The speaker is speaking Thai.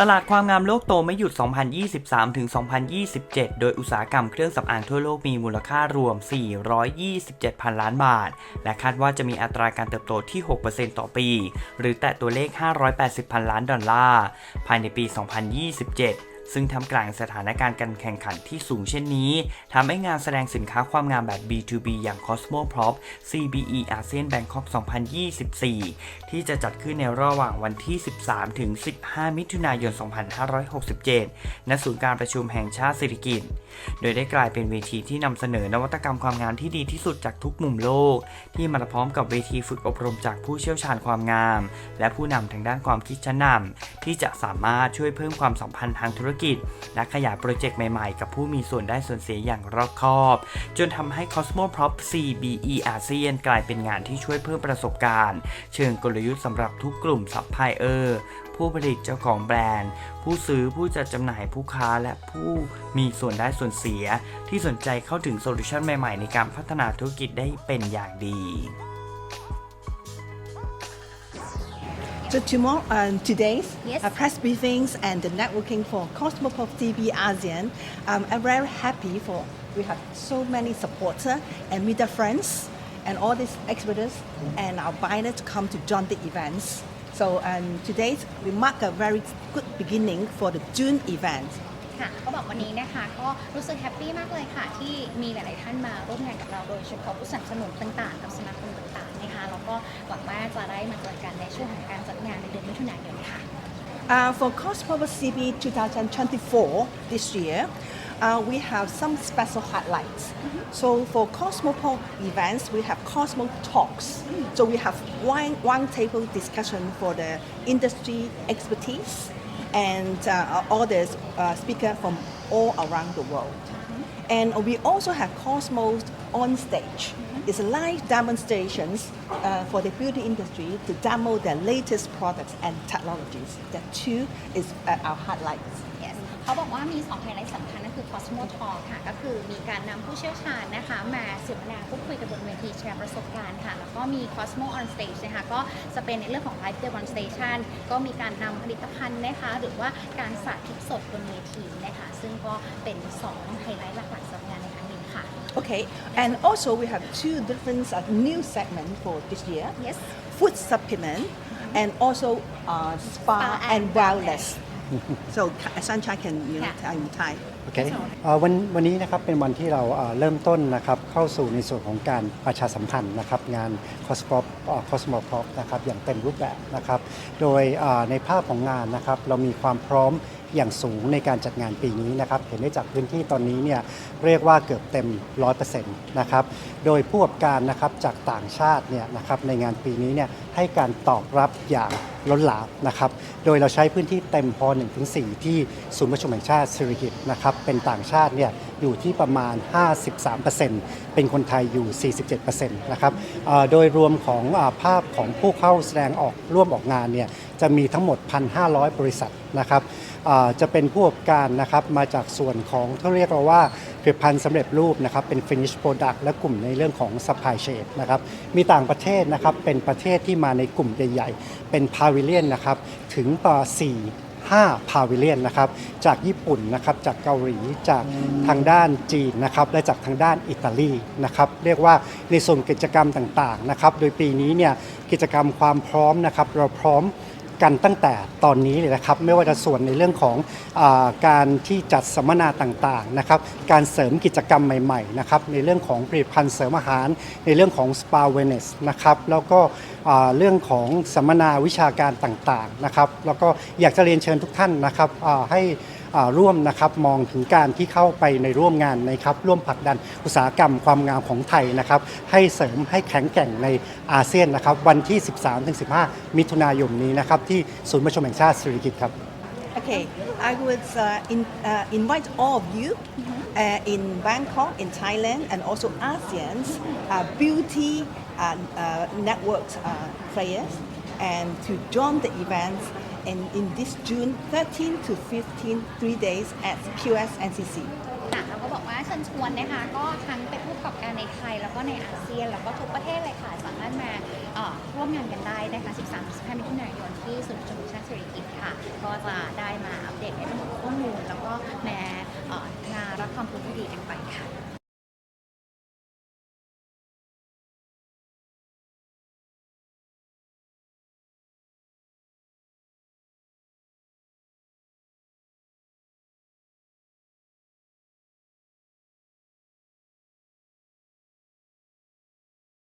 ตลาดความงามโลกโตไม่หยุด 2023 ถึง 2027 โดยอุตสาหกรรมเครื่องสำอางทั่วโลกมีมูลค่ารวม 427พันล้านบาท และคาดว่าจะมีอัตราการเติบโตที่ 6%ต่อปี หรือแตะตัวเลข 580พันล้านดอลลาร์ ภายในปี 2027 ซึ่งทำกลางสถานการณ์การแข่งขันที่สูงเช่นนี้ทำให้งานแสดงสินค้าความงามแบบ B2B อย่าง Cosmo Prop CBE ASEAN Bangkok 2024 ที่จะจัดขึ้นในระหว่างวันที่ 13 ถึง 15 มิถุนายน 2567 ณ ศูนย์การประชุมแห่งชาติสิริกิติ์โดยได้กลายเป็นเวทีที่นำเสนอนวัตกรรมความงามที่ดีที่สุดจากทุกมุมโลก ที่มาพร้อมกับเวทีฝึกอบรมจากผู้เชี่ยวชาญความงาม และผู้นำทางด้านความคิดชั้นนำที่จะสามารถช่วยเพิ่มความสัมพันธ์ทางธุรกิจ และขยายโปรเจกต์ใหม่ๆ กับผู้มีส่วนได้ส่วนเสียอย่างรอบคอบ จนทำให้ Cosmo Prop CBE ASEAN กลายเป็นงานที่ช่วยเพิ่มประสบการณ์ เชิงกลยุทธ์สำหรับทุกกลุ่มซัพพลายเออร์ผู้ผลิตเจ้าของแบรนด์ ผู้ซื้อผู้จัดจำหน่ายผู้ค้าและผู้มีส่วนได้ส่วนเสีย ที่สนใจเข้าถึงโซลูชันใหม่ๆ ในการพัฒนาธุรกิจได้เป็นอย่างดี So tomorrow, um, today's Yes. uh, press briefings and the networking for Cosmopop TV ASEAN, um, I'm very happy for we have so many supporters and media friends and all these experts and our buyers to come to join the events. So um, today we mark a very good beginning for the June event. ค่ะก็บอกวันนี้นะคะก็รู้สึกแฮปปี้มากเลยค่ะ ที่มีหลาย ๆ ท่านมาร่วมงานกับเราโดยเฉพาะผู้สนับสนุนต่าง ๆ กับสมาคมต่าง ๆ นะคะแล้วก็หวังว่าจะได้มาเจอกันในช่วงของการจัดงานในเดือนมิถุนายนค่ะ Uh, for Cosmopop CB 2024 this year, uh, we have some special highlights. So for Cosmopop events, we have Cosmo Talks. So we have one, one table discussion for the industry expertise and uh, all the uh, speakers from all around the world. And we also have Cosmos on stage. It's live demonstrations uh, for the beauty industry to demo their latest products and technologies. That too is uh, our highlights. yes เขาบอกว่ามี2ไฮไลท์สำคัญนั่นคือ Cosmo Talk ค่ะ ก็คือมีการนำผู้เชี่ยวชาญนะคะ มาเสวนาพูดคุยกันบนเวทีแชร์ประสบการณ์ค่ะ แล้วก็มี Cosmo on Stage นะคะ ก็จะเป็นในเรื่องของ Live Demonstration ก็มีการนำผลิตภัณฑ์นะคะ หรือว่าการสาธิตสดบนเวทีนะคะ ซึ่งก็เป็น 2 ไฮไลท์หลักๆสำหรับงานในครั้งนี้ค่ะ Okay, and also we have two different uh, new segments for this year. Yes. Food supplement and also uh, spa, Spa and and wellness. so Sunshine can you know, Yeah. tell in Thai. โอเคเอ่อวันวันนี้นะครับเป็นวันที่เราเอ่อเริ่มต้นนะครับเข้าสู่ในส่วนของการประชาสัมพันธ์นะครับงาน Cosmo Cosmo Pop นะครับอย่างเต็มรูปแบบนะครับโดยเอ่อในภาพของงานนะครับเรามีความพร้อม อย่างสูงในการจัดงานปีนี้นะครับเห็นได้จากพื้นที่ตอนนี้เนี่ยเรียกว่าเกือบเต็ม 100%นะครับโดยผู้ประกอบการนะครับจากต่างชาติเนี่ยนะครับในงานปีนี้เนี่ยให้การตอบรับอย่างล้นหลามนะครับ โดยเราใช้พื้นที่เต็มพอ1-4 ที่ศูนย์ประชุมแห่งชาติสิริกิติ์นะครับเป็นต่างชาติเนี่ยอยู่ที่ประมาณ 53%เป็นคนไทยอยู่ 47%นะครับโดยรวมของภาพของผู้เข้าแสดงออกร่วมออกงานเนี่ย จะมีทั้งหมด 1,500 บริษัทนะครับอ่าจะเป็นผู้ประกอบการนะครับมาจากส่วนของที่เรียกเราว่าผลิตภัณฑ์สำเร็จรูปนะครับเป็น finish product และกลุ่มในเรื่องของ supply chain นะครับมีต่างประเทศนะครับเป็นประเทศที่มาในกลุ่มใหญ่ ๆ เป็น pavilion นะครับถึงต่อ4 5พาวิเลียนนะครับจากญี่ปุ่นนะครับจากเกาหลีจากทางด้านจีนนะครับและจากทางด้านอิตาลีนะครับเรียกว่าในส่วนกิจกรรมต่างๆนะครับโดยปีนี้เนี่ยกิจกรรมความพร้อมนะครับเราพร้อม กันตั้งแต่ตอนนี้เลยนะครับ ไม่ว่าจะส่วนในเรื่องของอการที่จัดสัมมนาต่างๆนะครับ การเสริมกิจกรรมใหม่ๆนะครับในเรื่องของผลิตภัณฑ์เสริมอาหาร ในเรื่องของสปาเวเนสนะครับแล้วก็เรื่องของสัมมนาวิชาการต่างๆนะครับ แล้วก็อยากจะเรียนเชิญทุกท่านนะครับให้ ร่วมนะครับมองถึงการที่เข้าไปในร่วมงานนะครับร่วมผลักดันอุตสาหกรรมความงามของไทยนะครับให้เสริมให้แข็งแกร่งในอาเซียนนะครับวันที่ 13-15 มิถุนายนนี้นะครับที่ศูนย์ประชุมแห่งชาติสิริกิติ์ครับ Okay, I would uh, in, uh, invite all of you uh, in Bangkok, in Thailand, and also ASEAN's uh, beauty uh, uh, networks uh, players, and to join the events in, in this June 13 to 15, three days at QS NCC. ค่ะเราก็บอกว่าเชิญชวนนะคะ ก็ทั้งเป็นผู้ประกอบการในไทย แล้วก็ในอาเซียน แล้วก็ทุกประเทศเลยค่ะ สามารถมาร่วมงานกันได้นะคะ 13-15มิถุนายนที่ศูนย์ประชุมชาติสิริกิติ์ค่ะ ก็จะได้มาตในเรื่องของข้อมูล แล้วก็แมาเอ่ารับความรู้ที่ดีกันไปค่ะ